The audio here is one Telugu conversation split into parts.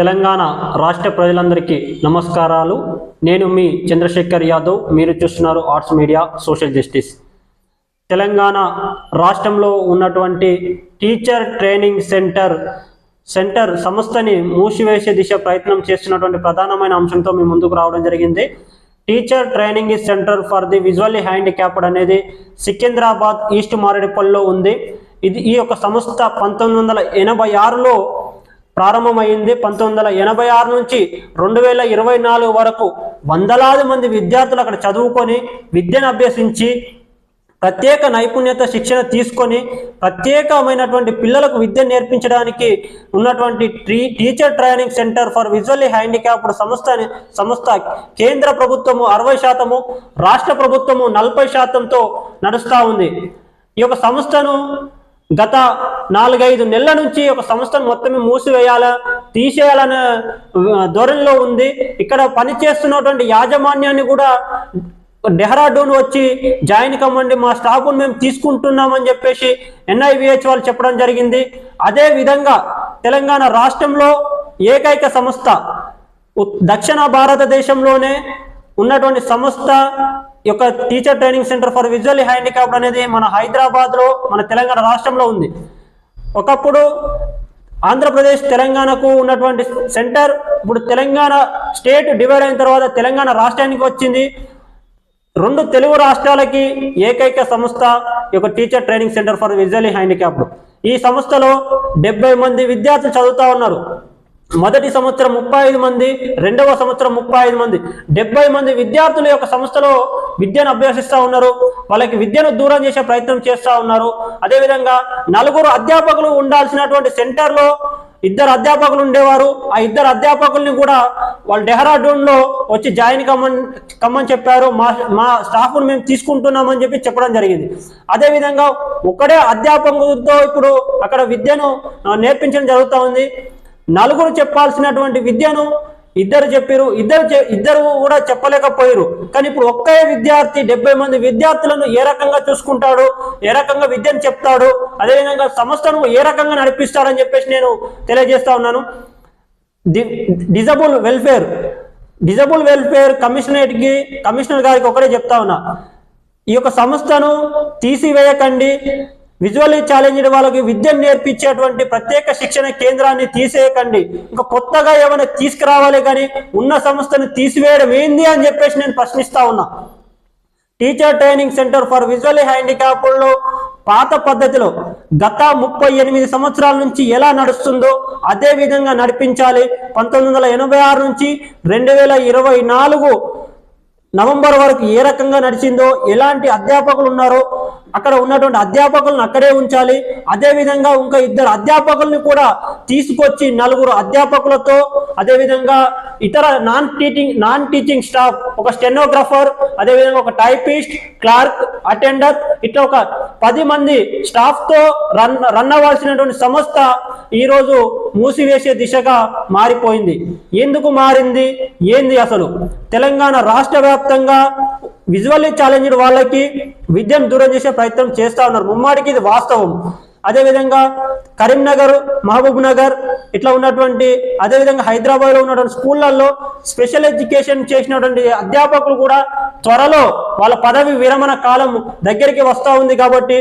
తెలంగాణ రాష్ట్ర ప్రజలందరికీ నమస్కారాలు. నేను మీ చంద్రశేఖర్ యాదవ్. మీరు చూస్తున్నారు arts media social justice. Telangana రాష్ట్రంలో ఉన్నటువంటి టీచర్ ట్రైనింగ్ సెంటర్ సెంటర్ సంస్థని మూసివేసే దిశ ప్రయత్నం చేస్తున్నటువంటి ప్రధానమైన అంశంతో మీ ముందుకు రావడం జరిగింది. Teacher training centre for the visually handicapped అనేది సికింద్రాబాద్ ఈస్ట్ మారేడుపల్లిలో ఉంది. ఇది ఈ యొక్క సంస్థ పంతొమ్మిది వందల ఎనభై ఆరులో ప్రారంభమైంది. పంతొమ్మిది వందల ఎనభై ఆరు నుంచి రెండు వేల ఇరవై నాలుగు వరకు వందలాది మంది విద్యార్థులు అక్కడ చదువుకొని విద్యను అభ్యసించి ప్రత్యేక నైపుణ్యత శిక్షణ తీసుకొని ప్రత్యేకమైనటువంటి పిల్లలకు విద్య నేర్పించడానికి ఉన్నటువంటి tree teacher training centre for visually handicapped సంస్థ సంస్థ కేంద్ర ప్రభుత్వము అరవై శాతము రాష్ట్ర ప్రభుత్వము నలభై శాతంతో నడుస్తూ ఉంది. ఈ యొక్క సంస్థను గత నాలుగైదు నెలల నుంచి ఒక సంస్థను మొత్తమే మూసివేయాల తీసేయాలనే ధోరణిలో ఉంది. ఇక్కడ పనిచేస్తున్నటువంటి యాజమాన్యాన్ని కూడా డెహ్రాడూన్ వచ్చి జాయిన్ కమ్మండి మా స్టాఫ్ను మేము తీసుకుంటున్నామని చెప్పేసి ఎన్ఐవిహెచ్ వాళ్ళు చెప్పడం జరిగింది. అదే విధంగా తెలంగాణ రాష్ట్రంలో ఏకైక సంస్థ దక్షిణ భారతదేశంలోనే ఉన్నటువంటి సంస్థ యొక్క teacher training centre for visual handicapped అనేది మన హైదరాబాద్లో మన తెలంగాణ రాష్ట్రంలో ఉంది. ఒకప్పుడు ఆంధ్రప్రదేశ్ తెలంగాణకు ఉన్నటువంటి సెంటర్ ఇప్పుడు తెలంగాణ స్టేట్ డివైడ్ అయిన తర్వాత తెలంగాణ రాష్ట్రానికి వచ్చింది. రెండు తెలుగు రాష్ట్రాలకి ఏకైక సంస్థ యొక్క teacher training centre for visually handicapped. ఈ సంస్థలో డెబ్బై మంది విద్యార్థులు చదువుతా ఉన్నారు. మొదటి సంవత్సరం ముప్పై ఐదు మంది రెండవ సంవత్సరం ముప్పై ఐదు మంది. డెబ్బై మంది విద్యార్థులు యొక్క సంస్థలో విద్యను అభ్యసిస్తూ ఉన్నారు. వాళ్ళకి విద్యను దూరం చేసే ప్రయత్నం చేస్తూ ఉన్నారు. అదేవిధంగా నలుగురు అధ్యాపకులు ఉండాల్సినటువంటి సెంటర్లో ఇద్దరు అధ్యాపకులు ఉండేవారు. ఆ ఇద్దరు అధ్యాపకుల్ని కూడా వాళ్ళు డెహ్రాడూన్లో వచ్చి జాయిన్ కమ్మని కమ్మని చెప్పారు. మా మా స్టాఫ్ను మేము తీసుకుంటున్నామని చెప్పి చెప్పడం జరిగింది. అదేవిధంగా ఒకడే అధ్యాపకులతో ఇప్పుడు అక్కడ విద్యను నేర్పించడం జరుగుతూ ఉంది. నలుగురు చెప్పాల్సినటువంటి విద్యను ఇద్దరు చెప్పారు ఇద్దరు ఇద్దరు కూడా చెప్పలేకపోయారు కానీ ఇప్పుడు ఒక్కే విద్యార్థి డెబ్బై మంది విద్యార్థులను ఏ రకంగా చూసుకుంటాడు ఏ రకంగా విద్యను చెప్తాడు అదేవిధంగా సంస్థను ఏ రకంగా నడిపిస్తాడని చెప్పేసి నేను తెలియజేస్తా ఉన్నాను. డిజబుల్ వెల్ఫేర్ డిజబుల్ వెల్ఫేర్ కమిషనరేట్కి కమిషనర్ గారికి ఒకటే చెప్తా ఉన్నా. ఈ యొక్క సంస్థను తీసివేయకండి విజువల్లీ ఛాలెంజ్డ్ వాళ్ళకి విద్యను నేర్పించేటువంటి ప్రత్యేక శిక్షణ కేంద్రాన్ని తీసేయకండి. ఇంకా కొత్తగా ఏమైనా తీసుకురావాలి కానీ ఉన్న సంస్థను తీసివేయడం ఏంది అని చెప్పేసి నేను ప్రశ్నిస్తా ఉన్నా. Teacher training centre for visually హ్యాండిక్యాప్డ్లో పాత పద్ధతిలో గత ముప్పై ఎనిమిది సంవత్సరాల నుంచి ఎలా నడుస్తుందో అదే విధంగా నడిపించాలి. పంతొమ్మిది వందల ఎనభై ఆరు నుంచి రెండు వేల ఇరవై నాలుగు నవంబర్ వరకు ఏ రకంగా నడిచిందో ఎలాంటి అధ్యాపకులు ఉన్నారో అక్కడ ఉన్నటువంటి అధ్యాపకులను అక్కడే ఉంచాలి. అదేవిధంగా ఇంకా ఇద్దరు అధ్యాపకుల్ని కూడా తీసుకొచ్చి నలుగురు అధ్యాపకులతో అదేవిధంగా ఇతర non teaching non teaching staff ఒక స్టెనోగ్రాఫర్ అదేవిధంగా ఒక టైపిస్ట్ క్లార్క్ అటెండర్ ఇట్లా ఒక పది మంది స్టాఫ్తో రన్ రన్ అవ్వాల్సినటువంటి సంస్థ ఈరోజు మూసివేసే దిశగా మారిపోయింది. ఎందుకు మారింది? ఏంది అసలు? తెలంగాణ రాష్ట్ర వ్యాప్తంగా విజువల్లీ ఛాలెంజ్డ్ వాళ్ళకి విద్యను దూరం చేసే ప్రయత్నం చేస్తా ఉన్నారు. ముమ్మాడికి ఇది వాస్తవం. అదేవిధంగా కరీంనగర్ మహబూబ్ నగర్ ఇట్లా ఉన్నటువంటి అదేవిధంగా హైదరాబాద్లో ఉన్నటువంటి స్కూళ్ళల్లో స్పెషల్ ఎడ్యుకేషన్ చేసినటువంటి అధ్యాపకులు కూడా త్వరలో వాళ్ళ పదవి విరమణ కాలం దగ్గరికి వస్తూ ఉంది కాబట్టి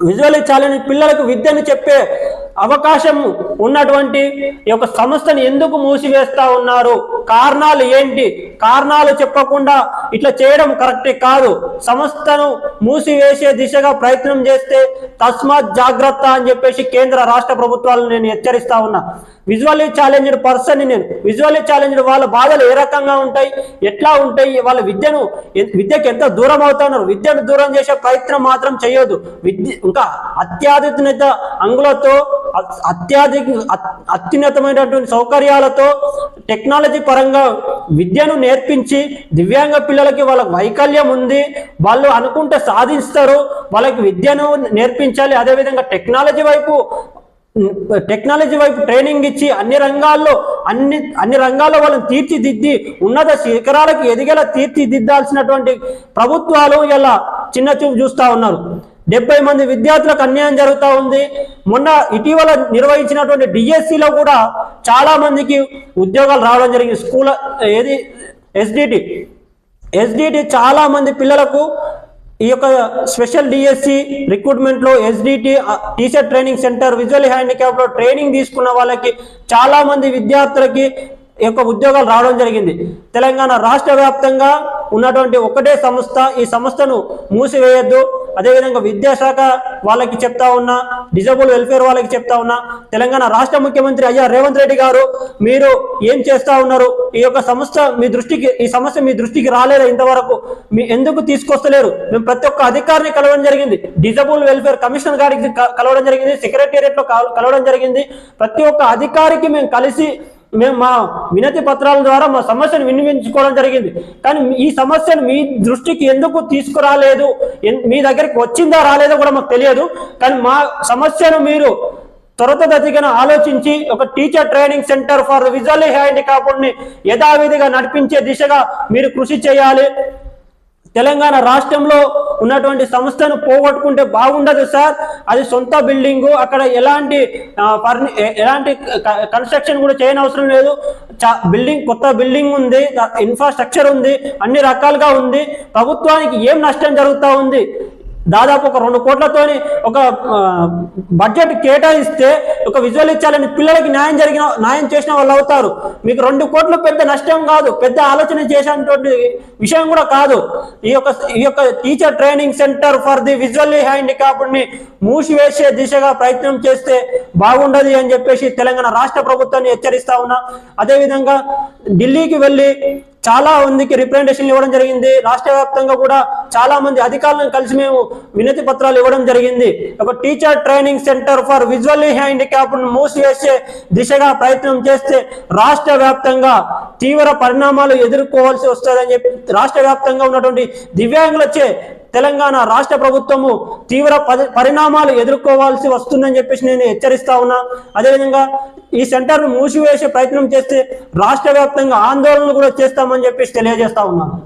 విజువల్లీ ఛాలెంజ్ పిల్లలకు విద్యను చెప్పే అవకాశం ఉన్నటువంటి ఈ యొక్క సంస్థని ఎందుకు మూసివేస్తా ఉన్నారు? కారణాలు ఏంటి? కారణాలు చెప్పకుండా ఇట్లా చేయడం కరెక్ట్ కాదు. సంస్థను మూసివేసే దిశగా ప్రయత్నం చేస్తే తస్మాత్ జాగ్రత్త అని చెప్పేసి కేంద్ర రాష్ట్ర ప్రభుత్వాలను నేను హెచ్చరిస్తా ఉన్నా. విజువల్లీ ఛాలెంజ్డ్ పర్సన్ నేను. విజువల్లీ ఛాలెంజ్డ్ వాళ్ళ బాధలు ఏ రకంగా ఉంటాయి? ఎట్లా ఉంటాయి? వాళ్ళ విద్యను విద్యకు ఎంత దూరం అవుతున్నారు? విద్యను దూరం చేసే ప్రయత్నం మాత్రం చేయొద్దు. విద్య ఇంకా అత్యాధునిత అంగులతో అ- అత్యాధిక అత్యున్నతమైనటువంటి సౌకర్యాలతో టెక్నాలజీ పరంగా విద్యను నేర్పించి దివ్యాంగ పిల్లలకి వాళ్ళ వైకల్యం ఉంది. వాళ్ళు అనుకుంటే సాధిస్తారు. వాళ్ళకి విద్యను నేర్పించాలి. అదేవిధంగా టెక్నాలజీ వైపు టెక్నాలజీ వైపు ట్రైనింగ్ ఇచ్చి అన్ని రంగాల్లో అన్ని అన్ని రంగాల్లో వాళ్ళని తీర్చిదిద్ది ఉన్నత శిఖరాలకు ఎదిగేలా తీర్చిదిద్దాల్సినటువంటి ప్రభుత్వాలు ఇలా చిన్న చూపు చూస్తా ఉన్నారు. డెబ్బై మంది విద్యార్థులకు అన్యాయం జరుగుతూ ఉంది. మొన్న ఇటీవల నిర్వహించినటువంటి డిఎస్సిలో కూడా చాలా మందికి ఉద్యోగాలు రావడం జరిగింది. స్కూల్ ఏది ఎస్డిటి ఎస్డిటి చాలా మంది పిల్లలకు ఈ యొక్క special DSC రిక్రూట్మెంట్లో SDT teacher training centre visual హ్యాండిక్యాప్లో training తీసుకున్న వాళ్ళకి చాలా మంది విద్యార్థులకి ఈ యొక్క ఉద్యోగాలు రావడం జరిగింది. తెలంగాణ రాష్ట్ర వ్యాప్తంగా ఉన్నటువంటి ఒకటే సంస్థ. ఈ సంస్థను మూసివేయద్దు. అదేవిధంగా విద్యాశాఖ వాళ్ళకి చెప్తా ఉన్నా డిజబుల్ వెల్ఫేర్ వాళ్ళకి చెప్తా ఉన్నా తెలంగాణ రాష్ట్ర ముఖ్యమంత్రి అయ్యా రేవంత్ రెడ్డి గారు మీరు ఏం చేస్తా ఉన్నారు? ఈ యొక్క సంస్థ మీ దృష్టికి ఈ సమస్య మీ దృష్టికి రాలేదా ఇంతవరకు? మీ ఎందుకు తీసుకొస్తలేరు? మేము ప్రతి ఒక్క అధికారిని కలవడం జరిగింది. డిజబుల్ వెల్ఫేర్ కమిషనర్ గారికి కలవడం జరిగింది. సెక్రటేరియట్లో కలవడం జరిగింది. ప్రతి ఒక్క అధికారికి మేము కలిసి మేము మా వినతి పత్రాల ద్వారా మా సమస్యను వినియోగించుకోవడం జరిగింది. కానీ ఈ సమస్యను మీ దృష్టికి ఎందుకు తీసుకురాలేదు? మీ దగ్గరికి వచ్చిందా రాలేదో కూడా మాకు తెలియదు. కానీ మా సమస్యను మీరు త్వరతగతిగా ఆలోచించి ఒక teacher training centre for visually handicapped యథావిధిగా నడిపించే దిశగా మీరు కృషి చేయాలి. తెలంగాణ రాష్ట్రంలో ఉన్నటువంటి సంస్థను పోగొట్టుకుంటే బాగుండదు సార్. అది సొంత బిల్డింగ్ అక్కడ ఎలాంటి ఫర్ని- ఎలాంటి క- కన్స్ట్రక్షన్ కూడా చేయనవసరం లేదు. చా- బిల్డింగ్ కొత్త బిల్డింగ్ ఉంది ఇన్ఫ్రాస్ట్రక్చర్ ఉంది అన్ని రకాలుగా ఉంది. ప్రభుత్వానికి ఏం నష్టం జరుగుతూ ఉంది? దాదాపు ఒక రెండు కోట్లతోని ఒక బడ్జెట్ కేటాయిస్తే ఒక విజువల్ ఇచ్చాలని పిల్లలకి న్యాయం జరిగిన న్యాయం చేసిన వాళ్ళు అవుతారు. మీకు రెండు కోట్లు పెద్ద నష్టం కాదు పెద్ద ఆలోచన చేసినటువంటి విషయం కూడా కాదు. ఈ యొక్క ఈ యొక్క teacher training centre for the visually handicapped మూసివేసే దిశగా ప్రయత్నం చేస్తే బాగుండదు అని చెప్పేసి తెలంగాణ రాష్ట్ర ప్రభుత్వాన్ని హెచ్చరిస్తా ఉన్నా. అదేవిధంగా ఢిల్లీకి వెళ్ళి చాలా మందికి రిప్రజెంటేషన్లు ఇవ్వడం జరిగింది. రాష్ట్ర వ్యాప్తంగా కూడా చాలా మంది అధికారులను కలిసి మేము వినతి పత్రాలు ఇవ్వడం జరిగింది. ఒక teacher training centre for visually handicap మూసివేసే దిశగా ప్రయత్నం చేస్తే రాష్ట్ర వ్యాప్తంగా తీవ్ర పరిణామాలు ఎదుర్కోవాల్సి వస్తుందని చెప్పి రాష్ట్ర వ్యాప్తంగా ఉన్నటువంటి దివ్యాంగులచే తెలంగాణ రాష్ట్ర ప్రభుత్వము తీవ్ర పరి- పరిణామాలు ఎదుర్కోవాల్సి వస్తుందని చెప్పేసి నేను హెచ్చరిస్తా ఉన్నా. అదేవిధంగా ఈ సెంటర్ను మూసివేసే ప్రయత్నం చేస్తే రాష్ట్ర వ్యాప్తంగా ఆందోళనలు కూడా చేస్తామని చెప్పేసి తెలియజేస్తా ఉన్నాను